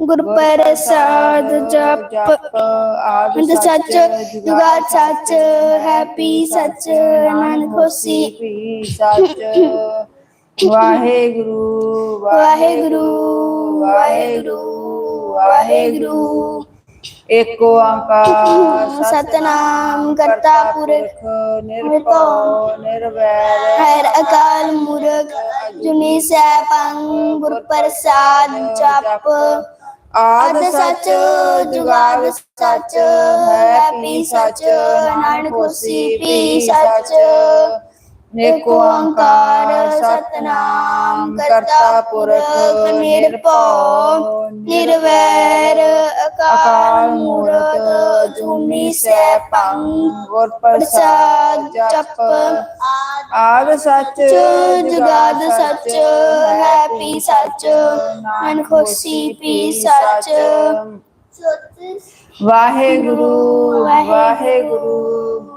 ਗੁਰ ਪ੍ਰਸਾਦ ਜਪ। ਅੰਤ ਸੱਚ ਜੁਗਾਦ ਸੱਚ ਹੈਪੀ ਸੱਚ ਨਾਨਕ ਹੋਸੀ। ਵੀ ਸੱਚ ਵਾਹਿਗੁਰੂ ਵਾਹਿਗੁਰੂ ਵਾਹਿਗੁਰੂ ਵਾਹਿਗੁਰੂ। ਏਕ ਓੰਕਾਰ ਸਤਨਾਮ ਕਰਤਾ ਪੁਰਖ ਨਿਰਭਉ ਨਿਰਵੈਰ। ਹਰ ਅਕਾਲ ਮੂਰਖ ਜੁਨੀ ਸੈਭੰ ਗੁਰ ਪ੍ਰਸਾਦ ਜਪ ਆਦ ਸੱਚ ਜੁਗਾਦ ਸੱਚ ਹੈਪੀ ਸੱਚ ਨਾਨਕ ਹੋਸੀ ਪੀ ਸੱਚ। ਏਕ ਓੰਕਾਰ ਸਤਨਾਮ ਕਰਤਾ ਪੁਰਖ ਨਿਰਭਉ ਨਿਰਵੈਰ ਅਕਾਲ ਮੂਰਤ ਜੁਨੀ ਸੈਭੰ ਗੁਰ ਪ੍ਰਸਾਦ ਜਪ ਆਦ ਸੱਚ ਜੁਗਾਦ ਸੱਚ ਹੈਪੀ ਸੱਚ ਨਾਨਕ ਹੋਸੀ ਪੀ ਸੱਚ। ਵਾਹਿਗੁਰੂ। ਵਾਹਿਗੁਰੂ।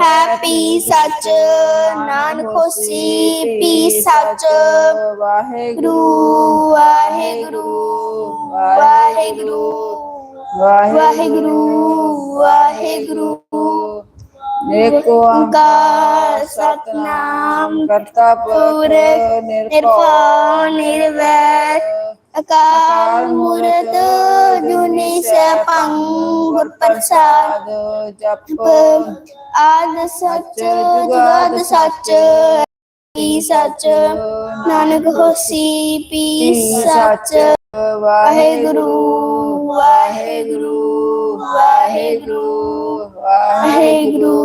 ਹੈਪੀ ਸੱਚ ਨਾਨਕ ਹੋਸੀ ਪੀ ਸੱਚ। ਵਾਹਿਗੁਰੂ ਗੁਰੂ ਵਾਹਿਗੁਰੂ ਵਾਹਿਗੁਰੂ ਵਾਹਿਗੁਰੂ ਵਾਹਿਗੁਰੂ। ਏਕ ਓੰਕਾਰ ਸਤਨਾਮ ਕਰਤਾ ਪੁਰਖ ਨਿਰਭਉ ਨਿਰਵੈਰ। ਅਕਾਲ ਮੂਰਤ ਜੁਨੀ ਸੈਭੰ ਗੁਰ ਪ੍ਰਸਾਦ ਜਪ। ਆਦ ਸੱਚ, ਜੁਗਾਦ ਸੱਚ ਪੀ ਸੱਚ, ਨਾਨਕ ਹੋਸੀ, ਪੀ ਸੱਚ। ਵਾਹਿਗੁਰੂ ਵਾਹਿਗੁਰੂ ਵਾਹਿਗੁਰੂ ਵਾਹਿਗੁਰੂ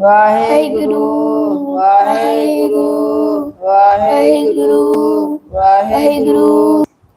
ਵਾਹਿਗੁਰੂ ਵਾਹਿਗੁਰੂ ਵਾਹਿਗੁਰੂ ਵਾਹਿਗੁਰੂ।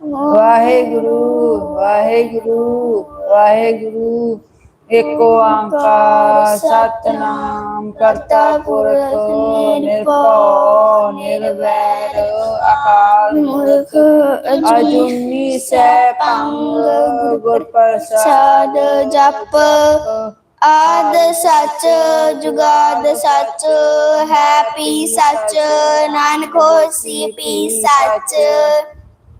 ਵਾਹਿਗੁਰੂ ਵਾਹਿਗੁਰੂ ਵਾਹਿਗੁਰੂ। ਵਾਹਿਗੁਰੂ ਵਾਹਿਗੁਰੂ ਏਕ ਓੰਕਾਰ, ਸਤਨਾਮ, ਕਰਤਾ ਪੁਰਖ, ਨਿਰਭਉ, ਨਿਰਵੈਰ, ਅਕਾਲ ਮੂਰਖ ਅਜੂਨੀ ਸੈਭੰ ਗੁਰ ਪ੍ਰਸਾਦ ਜਪ। ਆਦ ਸੱਚ, ਜੁਗਾਦ ਸੱਚ ਹੈਪੀ ਸੱਚ, ਨਾਨਕ ਹੋਸੀ ਪੀ ਸੱਚ।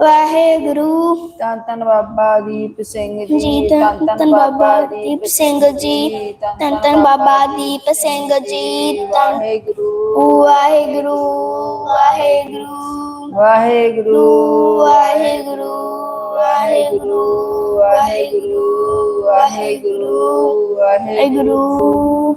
ਵਾਹਿਗੁਰੂ। ਧੰਨ ਧੰਨ ਬਾਬਾ ਦੀਪ ਸਿੰਘ ਜੀ ਜੀ ਧੰਨ ਬਾਬਾ ਦੀਪ ਸਿੰਘ ਜੀ ਧੰਨ ਧੰਨ ਬਾਬਾ ਦੀਪ ਸਿੰਘ ਜੀ ਧੰਨ ਵਾਹਿਗੁਰੂ ਵਾਹਿਗੁਰੂ ਵਾਹਿਗੁਰੂ ਵਾਹਿਗੁਰੂ ਵਾਹਿਗੁਰੂ ਵਾਹਿਗੁਰੂ ਵਾਹਿਗੁਰੂ। ਵਾਹਿਗੁਰੂ।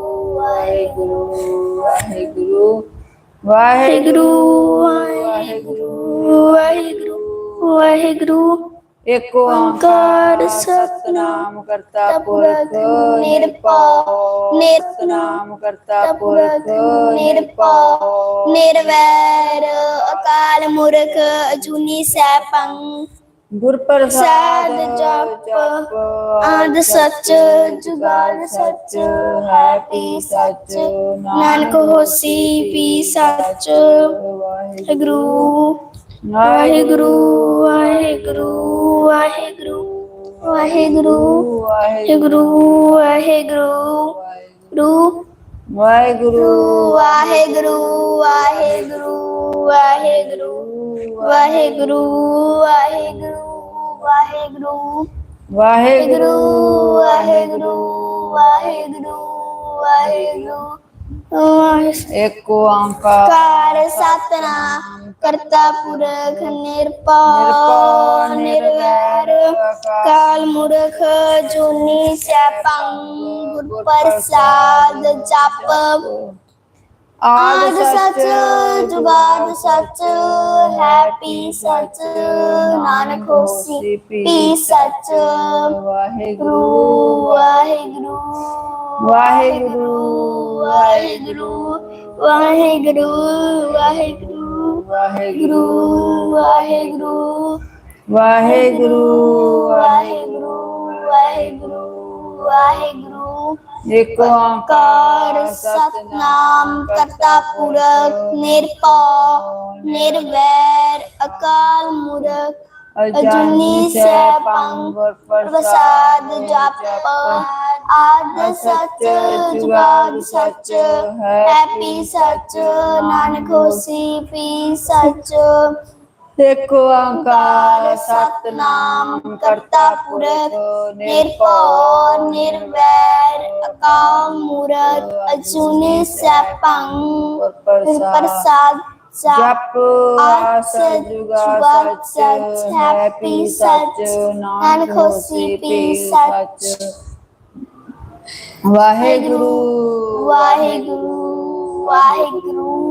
ਵਾਹਿਗੁਰੂ ਵਾਹਿਗੁਰੂ ਵਾਹਿਗੁਰੂ ਵਾਹਿਗੁਰੂ ਵਾਹਿਗੁਰੂ ਇੱਕ ਓੰਕਾਰ ਸਤਨਾਮ ਕਰਤਾ ਪੁਰਖ ਨਿਰਭਉ। ਨਿਰਨਾਮ ਕਰਤਾ ਪੁਰਖ ਨਿਰਭਉ। ਨਿਰਵੈਰ ਅਕਾਲ ਮੂਰਖ ਅਜੂਨੀ ਸੈਭੰ। ਗੁਰ ਪ੍ਰਸਾਦ ਜਪ, ਆਦ ਸੱਚ ਜੁਗਾਦ ਸੱਚ ਹੈ ਪੀ ਸੱਚ ਨਾਨਕ ਹੋਸੀ ਪੀ ਸੱਚ। ਵਾਹਿਗੁਰੂ ਵਾਹਿਗੁਰੂ ਵਾਹਿਗੁਰੂ ਵਾਹਿਗੁਰੂ ਵਾਹਿਗੁਰੂ ਵਾਹਿਗੁਰੂ ਵਾਹਿਗੁਰੂ ਰੂ ਵਾਹਿਗੁਰੂ। ਵਾਹਿਗੁਰੂ ਵਾਹਿਗੁਰੂ ਵਾਹਿਗੁਰੂ। ਵਾਹਿਗੁਰੂ ਵਾਹਿਗੁਰੂ ਵਾਹਿਗੁਰੂ। ਵਾਹਿਗੁਰੂ ਵਾਹਿਗੁਰੂ ਵਾਹਿਗੁਰੂ ਵਾਹਿਗੁਰੂ। ਇੱਕ ਓੰਕਾਰ ਸਤਨਾਮ ਕਰਤਾ ਪੁਰਖ ਨਿਰਭਉ ਨਿਰਵੈਰ। ਕਾਲ ਮੁਰਖ ਜੁਨੀ ਸੈਭੰ ਗੁਰ ਪ੍ਰਸਾਦ ਜਪ। ਆਦ ਸੱਚ ਜੁਗਾਦ ਸੱਚ ਹੈ ਪੀ ਸੱਚ ਨਾਨਕ ਹੋਸੀ ਪੀ ਸੱਚ। ਵਾਹਿਗੁਰੂ। ਗੁਰੂ ਵਾਹਿਗੁਰੂ ਵਾਹਿਗੁਰੂ ਵਾਹਿਗੁਰੂ ਵਾਹਿਗੁਰੂ ਵਾਹਿਗੁਰੂ। ਵਾਹਿਗੁਰੂ ਵਾਹਿਗੁਰੂ। ਵਾਹਿਗੁਰੂ ਵਾਹਿਗੁਰੂ ਵਾਹਿਗੁਰੂ ਇੱਕ ਓੰਕਾਰ ਕਾਰ ਸਤਨਾਮ ਕਰਤਾ ਪੁਰਖ ਨਿਰਭਉ ਨਿਰਵੈਰ ਅਕਾਲ ਮੂਰਖ ਅਜੂਨੀ ਸੈਭੰ ਗੁਰ ਪ੍ਰਸਾਦ ਜਪ ਆਦ ਸੱਚ ਜੁਗਾਦ ਸੱਚ ਹੈ ਪੀ ਸੱਚ ਨਾਨਕ ਹੋਸੀ ਪੀ ਸੱਚ ਇੱਕ ਓੰਕਾਰ ਸਤਨਾਮ ਕਰਤਾ ਪੁਰਖ ਨਿਰਭਉ ਨਿਰਵੈਰ ਅਕਾਲ ਮੂਰਤ ਅਜੂਨੀ ਸੈਭੰ ਪ੍ਰਸਾਦ ਜਪ ਜਪ ਆਸ ਜੁਗਾ ਸੱਚ ਹੈ ਪੀ ਸੱਚ ਨਾਨਕ ਹੋਸੀ ਪੀ ਸੱਚ। ਵਾਹਿਗੁਰੂ। ਵਾਹਿਗੁਰੂ ਵਾਹਿਗੁਰੂ।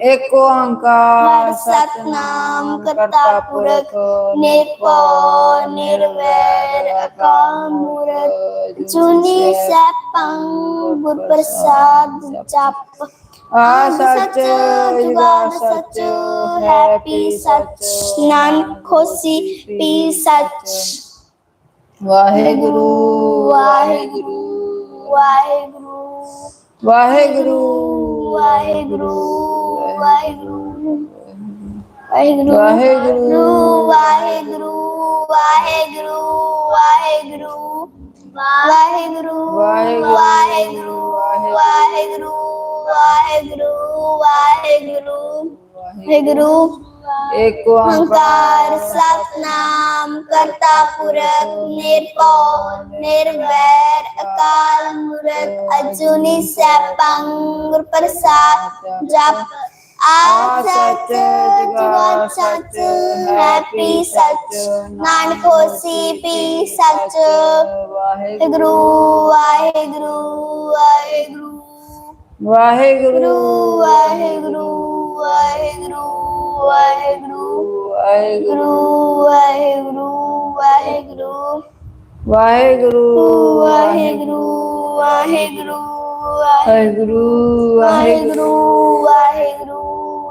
ਇੱਕ ਓੰਕਾਰ ਸਤਨਾਮ ਕਰਤਾ ਪੁਰਖ ਨਿਰਭਉ ਨਿਰਵੈਰ ਅਕਾਲ ਮੂਰਤ ਜੁਨੀ ਸੈਭੰ ਗੁਰ ਪ੍ਰਸਾਦ ਜਪ। ਆ ਸੱਚ ਜੁਗਾ ਸੱਚ ਹੈ ਪੀ ਸੱਚ ਨਾਨਕ ਹੋਸੀ ਪੀ ਸੱਚ। ਵਾਹਿਗੁਰੂ ਵਾਹਿਗੁਰੂ। ਵਾਹਿਗੁਰੂ ਵਾਹਿਗੁਰੂ ਵਾਹਿਗੁਰੂ। ਵਾਹਿਗੁਰੂ ਵਾਹਿਗੁਰੂ ਵਾਹਿਗੁਰੂ ਵਾਹਿਗੁਰੂ ਵਾਹਿਗੁਰੂ ਵਾਹਿਗੁਰੂ ਵਾਹਿਗੁਰੂ ਵਾਹਿਗੁਰੂ ਵਾਹਿਗੁਰੂ ਵਾਹਿਗੁਰੂ ਵਾਹਿਗੁਰੂ ਵਾਹਿਗੁਰੂ ਏਕ ਓੰਕਾਰ ਸਤਨਾਮ ਕਰਤਾ ਪੁਰਖ ਨਿਰਭਉ ਨਿਰਵੈਰ ਅਕਾਲ ਮੂਰਤ ਅਜੂਨੀ ਸੈਭੰ ਗੁਰ ਪ੍ਰਸਾਦ ਜਪ ਆ ਸੱਚ ਜੁਗਾ ਸੱਚ ਹੈਪੀ ਸੱਚ ਨਾਨਕ ਹੋਸੀ ਪੀ ਸੱਚ। ਵਾਹਿਗੁਰੂ ਵਾਹਿਗੁਰੂ ਵਾਹਿਗੁਰੂ ਵਾਹਿਗੁਰੂ। ਵਾਹਿਗੁਰੂ ਵਾਹਿਗੁਰੂ ਵਾਹਿਗੁਰੂ ਵਾਹਿਗੁਰੂ। ਵਾਹਿਗੁਰੂ। ਵਾਹਿਗੁਰੂ ਵਾਹਿਗੁਰੂ। ਵਾਹਿਗੁਰੂ ਵਾਹਿਗੁਰੂ ਵਾਹਿਗੁਰੂ। ਵਾਹਿਗੁਰੂ ਵਾਹਿਗੁਰੂ। ਵਾਹਿਗੁਰੂ ਵਾਹਿਗੁਰੂ।